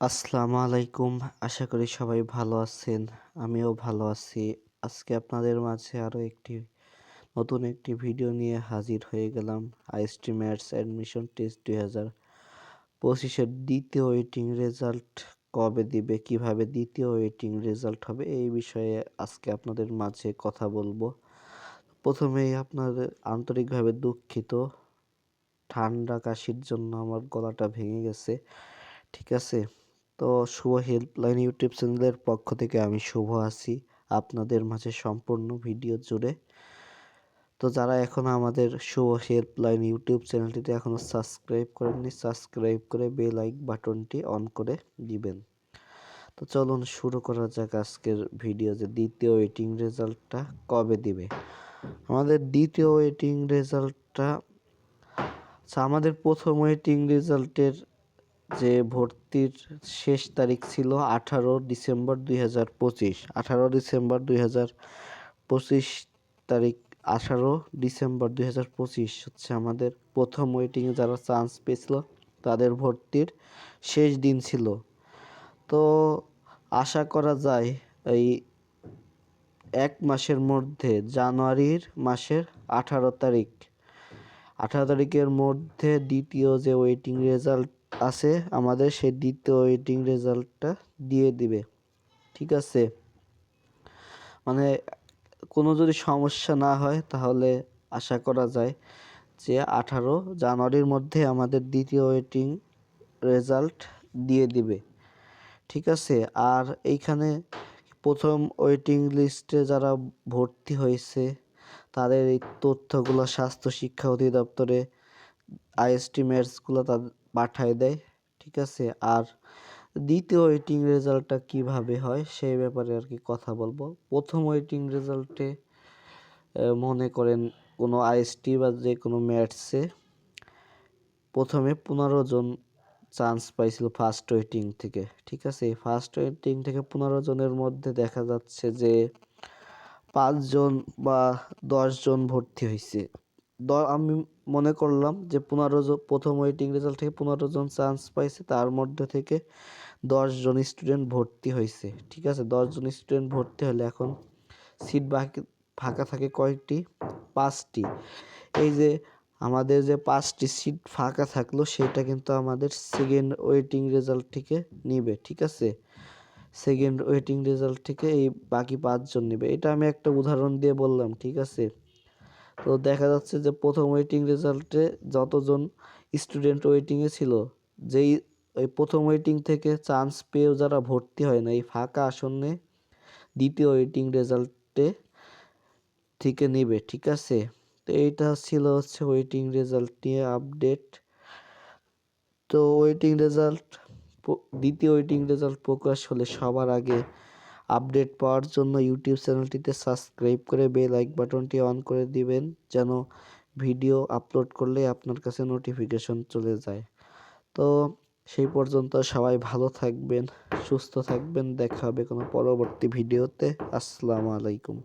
আসসালামু আলাইকুম। আশা করি সবাই ভালো আছেন। আমিও ভালো আছি। আজকে আপনাদের মাঝে আরও একটি, নতুন একটি ভিডিও নিয়ে হাজির হয়ে গেলাম। আইএসটি ম্যাথস অ্যাডমিশন টেস্ট দুই হাজার পঁচিশের দ্বিতীয় ওয়েটিং রেজাল্ট কবে দিবে, কীভাবে দ্বিতীয় ওয়েটিং রেজাল্ট হবে, এই বিষয়ে আজকে আপনাদের মাঝে কথা বলব। প্রথমেই আপনাদের আন্তরিকভাবে দুঃখিত। ঠান্ডা কাশির জন্য আমার গলাটা ভেঙে গেছে। ঠিক আছে? তো শুভ হেল্পলাইন ইউটিউব চ্যানেলের পক্ষ থেকে আমি শুভ আছি আপনাদের মাঝে সম্পূর্ণ ভিডিও জুড়ে। তো যারা এখন আমাদের শুভ হেল্পলাইন ইউটিউব চ্যানেলটিতে এখনও সাবস্ক্রাইব করেননি, সাবস্ক্রাইব করে বেল লাইক বাটনটি অন করে দিবেন। তো চলুন শুরু করা যাক আজকের ভিডিও যে দ্বিতীয় ওয়েটিং রেজাল্টটা কবে দিবে। আমাদের দ্বিতীয় ওয়েটিং রেজাল্টটা আচ্ছা আমাদের প্রথম ওয়েটিং রেজাল্টের যে ভর্তির শেষ তারিখ ছিল আঠারো ডিসেম্বর দুই হাজার পঁচিশ। আঠারো ডিসেম্বর দুই হাজার পঁচিশ তারিখ আঠারো ডিসেম্বর দুই হাজার পঁচিশ হচ্ছে আমাদের প্রথম ওয়েটিংয়ে যারা চান্স পেয়েছিল, তাদের ভর্তির শেষ দিন ছিল। তো আশা করা যায় এই এক মাসের মধ্যে জানুয়ারির মাসের আঠারো তারিখ। আঠারো তারিখের মধ্যে দ্বিতীয় যে ওয়েটিং রেজাল্ট আছে, আমাদের সেই দ্বিতীয় ওয়েটিং রেজাল্টটা দিয়ে দিবে। ঠিক আছে? মানে কোনো যদি সমস্যা না হয়, তাহলে আশা করা যায় যে আঠারো জানুয়ারির মধ্যে আমাদের দ্বিতীয় ওয়েটিং রেজাল্ট দিয়ে দিবে। ঠিক আছে? আর এইখানে প্রথম ওয়েটিং লিস্টে যারা ভর্তি হয়েছে, তাদের এই তথ্যগুলো স্বাস্থ্য শিক্ষা অধিদপ্তরে আইএসটি ম্যাথসগুলো তাদের পাঠায় দেয়, ঠিক আছে? আর দ্বিতীয় ওয়েটিং রেজাল্টটা কীভাবে হয় সেই ব্যাপারে আর কি কথা বলব। প্রথম ওয়েটিং রেজাল্টে মনে করেন কোনো আইএসটি বা যে কোনো ম্যাটসে প্রথমে পনেরো জন চান্স পাইছিল ফার্স্ট ওয়েটিং থেকে, ঠিক আছে? ফার্স্ট ওয়েটিং থেকে পনেরো জনের মধ্যে দেখা যাচ্ছে যে পাঁচজন বা দশজন ভর্তি হয়েছে আমি মনে করলাম যে পনেরো জন, প্রথম ওয়েটিং রেজাল্ট থেকে পনেরো জন চান্স পাইছে, তার মধ্যে থেকে দশজন স্টুডেন্ট ভর্তি হয়েছে ঠিক আছে? দশজন স্টুডেন্ট ভর্তি হলে এখন সিট বাকি, ফাঁকা থাকে কয়টি? পাঁচটি। এই যে আমাদের যে পাঁচটি সিট ফাঁকা থাকল, সেটা কিন্তু আমাদের সেকেন্ড ওয়েটিং রেজাল্ট থেকে নিবে, ঠিক আছে? সেকেন্ড ওয়েটিং রেজাল্ট থেকে এই বাকি পাঁচজন নেবে। এটা আমি একটা উদাহরণ দিয়ে বললাম, ঠিক আছে? তো দেখা যাচ্ছে যে প্রথম ওয়েটিং রেজাল্টে যতজন স্টুডেন্ট ওয়েটিংয়ে ছিল, যেই ওই প্রথম ওয়েটিং থেকে চান্স পেয়েও যারা ভর্তি হয় না এই ফাঁকা আসনে দ্বিতীয় ওয়েটিং রেজাল্টে থেকে নেবে, ঠিক আছে? তো এইটা ছিল হচ্ছে ওয়েটিং রেজাল্ট নিয়ে আপডেট তো ওয়েটিং রেজাল্ট দ্বিতীয় ওয়েটিং রেজাল্ট প্রকাশ হলে সবার আগে আপডেট পাওয়ার জন্য ইউটিউব চ্যানেলটিতে সাবস্ক্রাইব করে বেল লাইক বাটনটি অন করে দিবেন, যেন ভিডিও আপলোড করলে আপনার কাছে নোটিফিকেশন চলে যায়। তো সেই পর্যন্ত সবাই ভালো থাকবেন, সুস্থ থাকবেন, দেখা হবে কোনো পরবর্তী ভিডিওতে। আসসালামু আলাইকুম।